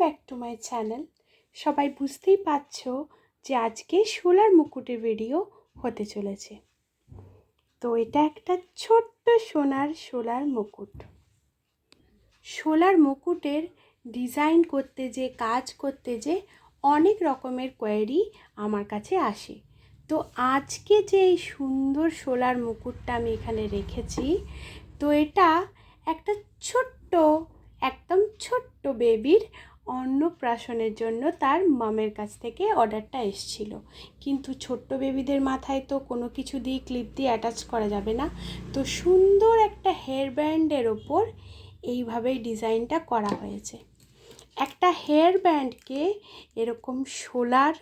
Back to my channel. সবাই বুঝতেই পারছ যে আজকে সোলার মুকুটের ভিডিও হতে চলেছে। তো এটা একটা ছোট্ট সোনার সোলার মুকুট। সোলার মুকুটের ডিজাইন করতে যে, কাজ করতে যে অনেক রকমের কোয়ারি আমার কাছে আসে। তো আজকে যে এই সুন্দর সোলার মুকুটটা আমি এখানে রেখেছি, তো এটা একটা ছোট্ট, একদম ছোট্ট বেবির অন্নপ্রাশনের জন্য তার মামের কাছ থেকে অর্ডারটা এসছিল। কিন্তু ছোট্ট বেবিদের মাথায় তো কোনো কিছু দিয়ে ক্লিপ দিয়ে অ্যাটাচ করা যাবে না। তো সুন্দর একটা হেয়ার ব্যান্ডের ওপর এইভাবেই ডিজাইনটা করা হয়েছে। একটা হেয়ার ব্যান্ডকে এরকম সোলার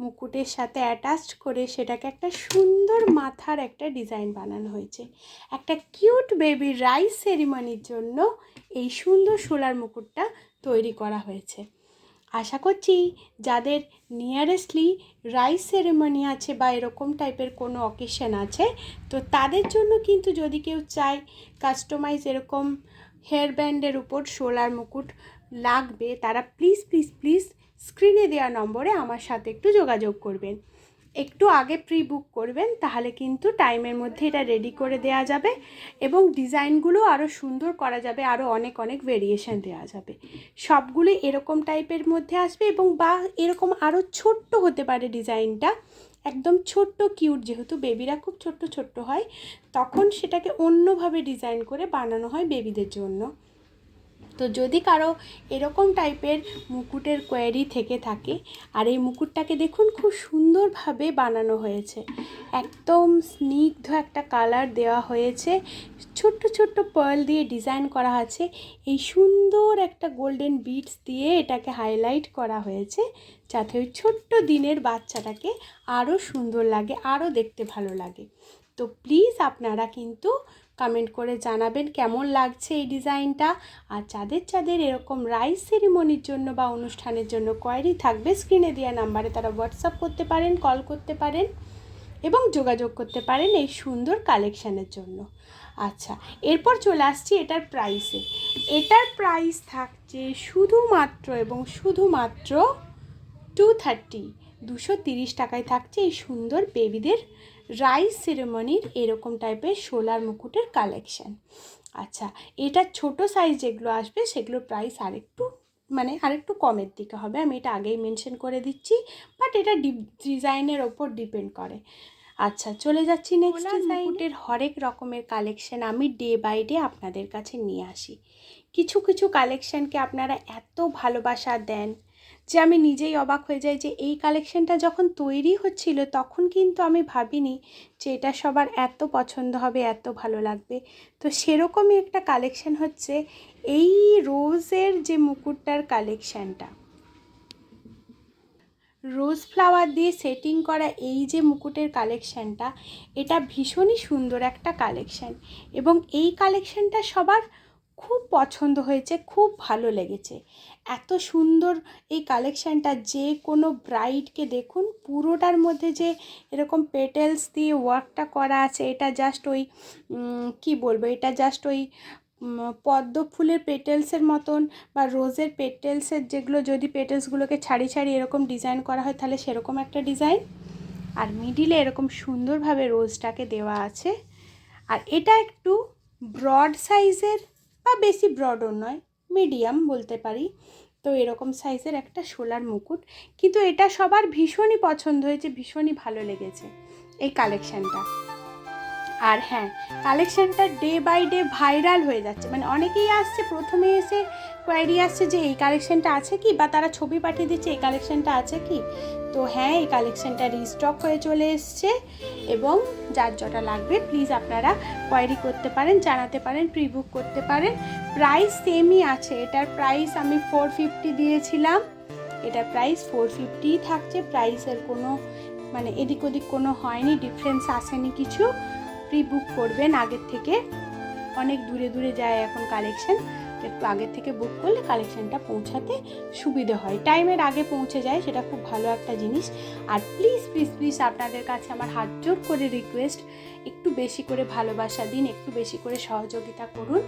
মুকুটের সাথে অ্যাটাচ করে সেটাকে একটা সুন্দর মাথার একটা ডিজাইন বানানো হয়েছে। একটা কিউট বেবি রাইস সেরিমনির জন্য এই সুন্দর সোলার মুকুটটা তৈরি করা হয়েছে। আশা করছি যাদের নিয়ারেস্টলি রাইস সেরেমনি আছে বা এরকম টাইপের কোনো অকেশন আছে, তো তাদের জন্য কিন্তু যদি কেউ চায় কাস্টমাইজ এরকম হেয়ার ব্যান্ডের উপর সোলার মুকুট লাগবে, তারা প্লিজ প্লিজ প্লিজ স্ক্রিনে দেওয়া নম্বরে আমার সাথে একটু যোগাযোগ করবেন। একটু আগে প্রি বুক করবেন, তাহলে কিন্তু টাইমের মধ্যে এটা রেডি করে দেওয়া যাবে এবং ডিজাইনগুলো আরও সুন্দর করা যাবে আরও অনেক অনেক ভেরিয়েশন দেওয়া যাবে। সবগুলো এরকম টাইপের মধ্যে আসবে এবং বা এরকম আরও ছোট্ট হতে পারে ডিজাইনটা একদম ছোট্ট কিউট যেহেতু বেবিরা খুব ছোট্ট ছোট্ট হয়, তখন সেটাকে অন্যভাবে ডিজাইন করে বানানো হয় বেবিদের জন্য। তো যদি কারও এরকম টাইপের মুকুটের কোয়ারি থেকে থাকে, আর এই মুকুটটাকে দেখুন খুব সুন্দরভাবে বানানো হয়েছে। একদম স্নিগ্ধ একটা কালার দেওয়া হয়েছে। ছোট্ট ছোট্ট পার্ল দিয়ে ডিজাইন করা আছে। এই সুন্দর একটা গোল্ডেন বিটস দিয়ে এটাকে হাইলাইট করা হয়েছে, যাতে ওই ছোট্ট দিনের বাচ্চাটাকে আরও সুন্দর লাগে আরও দেখতে ভালো লাগে। তো প্লিজ আপনারা কিন্তু কমেন্ট করে জানাবেন কেমন লাগছে এই ডিজাইনটা। আর যাদের যাদের এরকম রাইস সেরিমনির জন্য বা অনুষ্ঠানের জন্য কোয়ারি থাকবে স্ক্রিনে দেওয়া নাম্বারে তারা হোয়াটসঅ্যাপ করতে পারেন কল করতে পারেন এবং যোগাযোগ করতে পারেন এই সুন্দর কালেকশানের জন্য। আচ্ছা এরপর চলে আসছি এটার প্রাইসে এটার প্রাইস থাকছে শুধুমাত্র এবং শুধুমাত্র টু থার্টি দুশো তিরিশ টাকায় থাকছে এই সুন্দর বেবিদের রাইস সেরেমনির এরকম টাইপের সোলার মুকুটের কালেকশান আচ্ছা এটা ছোট সাইজ যেগুলো আসবে সেগুলোর প্রাইস আরেকটু মানে আরেকটু কমের দিকে হবে আমি এটা আগেই মেনশন করে দিচ্ছি বাট এটা ডিজাইনের ওপর ডিপেন্ড করে। আচ্ছা চলে যাচ্ছি নেক্সট মুকুটের হরেক রকমের কালেকশন আমি ডে বাই ডে আপনাদের কাছে নিয়ে আসি। কিছু কিছু কালেকশানকে আপনারা এত ভালোবাসা দেন যে আমি নিজেই অবাক হয়ে যাই যে এই কালেকশনটা যখন তৈরি হচ্ছিল, তখন কিন্তু আমি ভাবিনি যে এটা সবার এত পছন্দ হবে, এত ভালো লাগবে। তো সেরকমই একটা কালেকশন হচ্ছে এই রোজের যে মুকুটটার কালেকশানটা রোজ ফ্লাওয়ার দিয়ে সেটিং করা এই যে মুকুটের কালেকশানটা এটা ভীষণই সুন্দর একটা কালেকশান এবং এই কালেকশানটা সবার খুব পছন্দ হয়েছে, খুব ভালো লেগেছে। এত সুন্দর এই কালেকশানটা যে কোনো ব্রাইডকে দেখুন, পুরোটার মধ্যে যে এরকম পেটেলস দিয়ে ওয়ার্কটা করা আছে, এটা জাস্ট ওই কি বলব? এটা জাস্ট ওই পদ্ম ফুলের পেটেলসের মতন বা রোজের পেটেলসের যেগুলো, যদি পেটেলসগুলোকে ছাড়ি ছাড়ি এরকম ডিজাইন করা হয়, তাহলে সেরকম একটা ডিজাইন আর মিডিলে এরকম সুন্দরভাবে রোজটাকে দেওয়া আছে। আর এটা একটু ব্রড সাইজের বা বেশি ব্রডও নয় মিডিয়াম বলতে পারি। তো এরকম সাইজের একটা সোলার মুকুট। কিন্তু এটা সবার ভীষণই পছন্দ হয়েছে, ভীষণই ভালো লেগেছে এই কালেকশানটা আর হ্যাঁ কালেকশানটা ডে বাই ডে ভাইরাল হয়ে যাচ্ছে। মানে অনেকেই আসছে, প্রথমে এসে কোয়ারি আসছে যে এই কালেকশানটা আছে কি? বা তারা ছবি পাঠিয়ে দিচ্ছে, এই কালেকশানটা আছে কি? তো হ্যাঁ এই কালেকশানটা রিস্টক হয়ে চলে এসছে এবং যার যটা লাগবে প্লিজ আপনারা কোয়ারি করতে পারেন, জানাতে পারেন প্রি বুক করতে পারেন। প্রাইস সেমই আছে, এটার প্রাইস আমি ফোর ফিফটি দিয়েছিলাম। এটার প্রাইস ফোর ফিফটিই থাকছে প্রাইসের কোনো মানে এদিক ওদিক কোনো হয়নি ডিফারেন্স আসেনি কিছু। প্রি বুক করবেন আগের থেকে, অনেক দূরে দূরে যায় এখন কালেকশন একটু আগের থেকে বুক করলে কালেকশনটা পৌঁছাতে সুবিধে হয়। টাইমের আগে পৌঁছে যায়, সেটা খুব ভালো একটা জিনিস। আর প্লিজ প্লিজ প্লিজ আপনাদের কাছে আমার হাত জোর করে রিকোয়েস্ট একটু বেশি করে ভালোবাসা দিন, একটু বেশি করে সহযোগিতা করুন।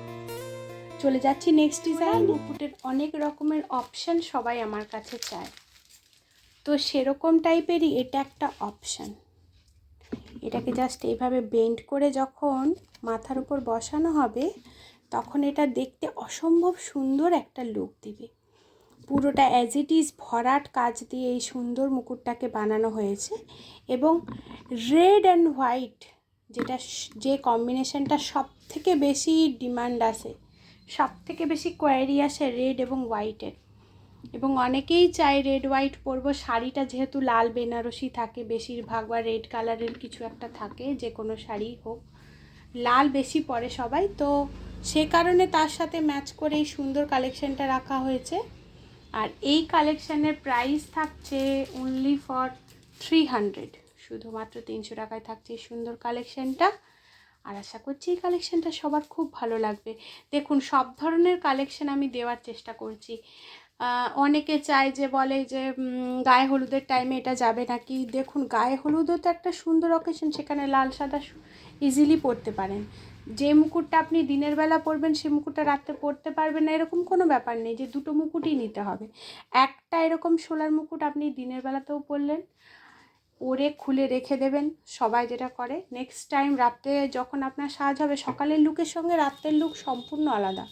চলে যাচ্ছি নেক্সট ডিজাইন মুকুটের অনেক রকমের অপশান সবাই আমার কাছে চায়। তো সেরকম টাইপেরই এটা একটা অপশান এটাকে জাস্ট এইভাবে বেন্ড করে যখন মাথার উপর বসানো হবে তখন এটা দেখতে অসম্ভব সুন্দর একটা লুক দিবে। পুরোটা অ্যাজ ইট ইজ ভরাট কাজ দিয়ে এই সুন্দর মুকুটটাকে বানানো হয়েছে এবং রেড অ্যান্ড হোয়াইট যেটা যে কম্বিনেশনটা সব থেকে বেশি ডিমান্ড আসে সব থেকে বেশি কোয়ারি আসে রেড এবং হোয়াইটের এবং অনেকেই চায় রেড হোয়াইট পরবো, শাড়িটা যেহেতু লাল, বেনারসি থাকে, বেশিরভাগ বা রেড কালারের কিছু একটা থাকে, যে কোনো শাড়ি হোক। লাল বেশি পরে সবাই, তো সে কারণে তার সাথে ম্যাচ করে এই সুন্দর কালেকশানটা রাখা হয়েছে। আর এই কালেকশানের প্রাইস থাকছে অনলি ফর থ্রি হান্ড্রেড শুধুমাত্র তিনশো টাকায় থাকছে এই সুন্দর কালেকশানটা আর আশা করছি এই কালেকশানটা সবার খুব ভালো লাগবে। দেখুন, সব ধরনের কালেকশান আমি দেওয়ার চেষ্টা করছি। অনেকে চায় যে বলে যে গায়ে হলুদের টাইমে এটা যাবে নাকি? দেখুন, গায়ে হলুদও তো একটা সুন্দর অকেশন সেখানে লাল সাদা ইজিলি পরতে পারেন। যে মুকুটটা আপনি দিনের বেলা পরবেন, সে মুকুটটা রাত্রে পরতে পারবেন না, এরকম কোনো ব্যাপার নেই যে দুটো মুকুটই নিতে হবে। একটা এরকম সোলার মুকুট আপনি দিনের বেলাতেও পরলেন পরে খুলে রেখে দেবেন, সবাই যেটা করে নেক্সট টাইম রাত্রে যখন আপনার সাজ হবে, সকালের লুকের সঙ্গে রাত্রের লুক সম্পূর্ণ আলাদা।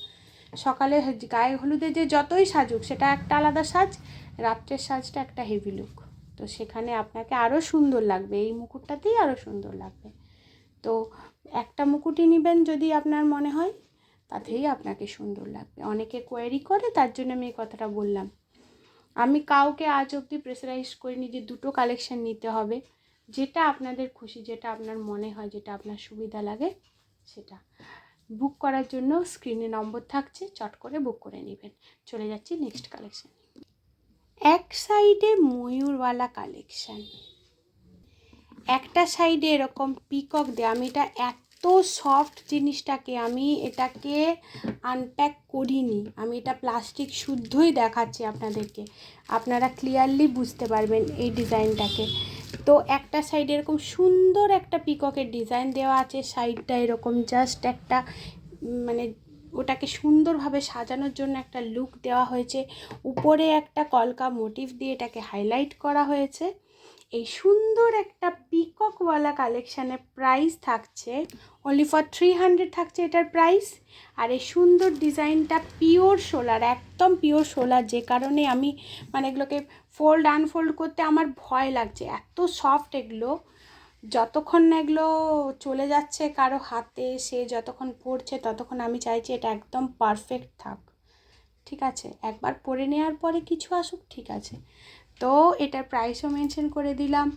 সকালে গায়ে হলুদে যে যতই সাজুক, সেটা একটা আলাদা সাজ, রাত্রের সাজটা একটা হেভি লুক তো সেখানে আপনাকে আরও সুন্দর লাগবে, এই মুকুটটাতেই আরও সুন্দর লাগবে। তো একটা মুকুটই নেবেন যদি আপনার মনে হয়, তাতেই আপনাকে সুন্দর লাগবে। অনেকে কোয়ারি করে, তার জন্য আমি এই কথাটা বললাম। আমি কাউকে আজ অবধি প্রেসারাইজ করিনি যে দুটো কালেকশান নিতে হবে। যেটা আপনাদের খুশি, যেটা আপনার মনে হয়, যেটা আপনার সুবিধা লাগে, সেটা। বুক করার জন্য স্ক্রিনে নম্বর থাকছে, চট করে বুক করে নেবেন। চলে যাচ্ছি নেক্সট কালেকশান এক সাইডে ময়ূরওয়ালা কালেকশান একটা সাইডে এরকম পিকক দেয়। আমি এটা এত সফট জিনিসটাকে আমি এটাকে আনপ্যাক করিনি। আমি এটা প্লাস্টিক শুদ্ধই দেখাচ্ছি আপনাদেরকে। আপনারা ক্লিয়ারলি বুঝতে পারবেন এই ডিজাইনটাকে তো একটা সাইডে এরকম সুন্দর একটা পিককের ডিজাইন দেওয়া আছে সাইডটা এরকম জাস্ট একটা মানে ওটাকে সুন্দরভাবে সাজানোর জন্য একটা লুক দেওয়া হয়েছে। উপরে একটা কলকা মোটিভ দিয়ে এটাকে হাইলাইট করা হয়েছে। এই সুন্দর একটা পিককওয়ালা কালেকশানের প্রাইস থাকছে অনলি ফর থ্রি হান্ড্রেড থাকছে এটার প্রাইস আর এই সুন্দর ডিজাইনটা পিওর সোলার একদম পিওর সোলার যে কারণে আমি মানে এগুলোকে ফোল্ড আনফোল্ড করতে আমার ভয় লাগছে। এত সফট এগুলো। যতক্ষণ না এগুলো চলে যাচ্ছে কারও হাতে, সে যতক্ষণ পড়ছে ততক্ষণ আমি চাইছি এটা একদম পারফেক্ট থাক। ঠিক আছে? একবার পরে নেওয়ার পরে কিছু আসুক, ঠিক আছে। তো এটার প্রাইসও মেনশন করে দিলাম।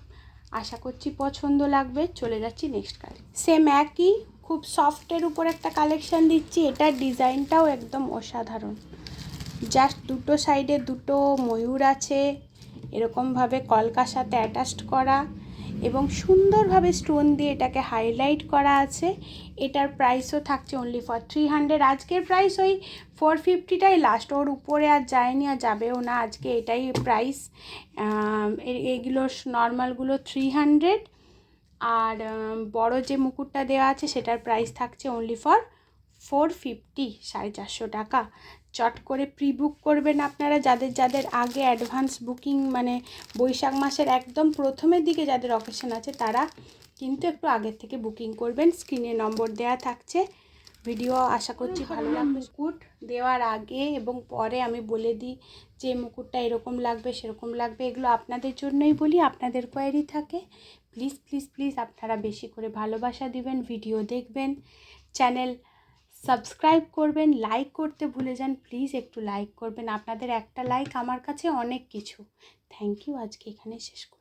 আশা করছি পছন্দ লাগবে। চলে যাচ্ছি নেক্সট কালে সেম একই, খুব সফটের উপর একটা কালেকশান দিচ্ছি। এটার ডিজাইনটাও একদম অসাধারণ। জাস্ট দুটো সাইডে দুটো ময়ূর আছে। এরকমভাবে কলকার সাথে অ্যাটাচড করা এবং সুন্দরভাবে স্টোন দিয়ে এটাকে হাইলাইট করা আছে। এটার প্রাইসও থাকছে অনলি ফর থ্রি হান্ড্রেড আজকের প্রাইস ওই ফোর ফিফটিটাই লাস্ট ওর উপরে আর যায়নি আর যাবেও না। আজকে এটাই প্রাইস এগুলো নর্মালগুলো থ্রি হান্ড্রেড আর বড় যে মুকুটটা দেওয়া আছে সেটার প্রাইস থাকছে অনলি ফর ফোর ফিফটি সাড়ে চারশো টাকা। চট করে প্রি বুক করবেন আপনারা যাদের যাদের আগে অ্যাডভান্স বুকিং মানে বৈশাখ মাসের একদম প্রথমের দিকে যাদের অকেশন আছে তারা কিন্তু একটু আগের থেকে বুকিং করবেন। স্ক্রিনে নম্বর দেওয়া থাকছে। ভিডিও আশা করছি ভালো লাগবে। মুকুট দেওয়ার আগে এবং পরে আমি বলে দিই যে মুকুটটা এরকম লাগবে সেরকম লাগবে এগুলো আপনাদের জন্যই বলি আপনাদের কোয়ারি থাকে। প্লিজ প্লিজ প্লিজ আপনারা বেশি করে ভালোবাসা দিবেন ভিডিও দেখবেন। চ্যানেল সাবস্ক্রাইব করবেন লাইক করতে ভুলে যান প্লিজ একটু লাইক করবেন। আপনাদের একটা লাইক আমার কাছে অনেক কিছু। থ্যাংক ইউ আজকে এখানে শেষ করি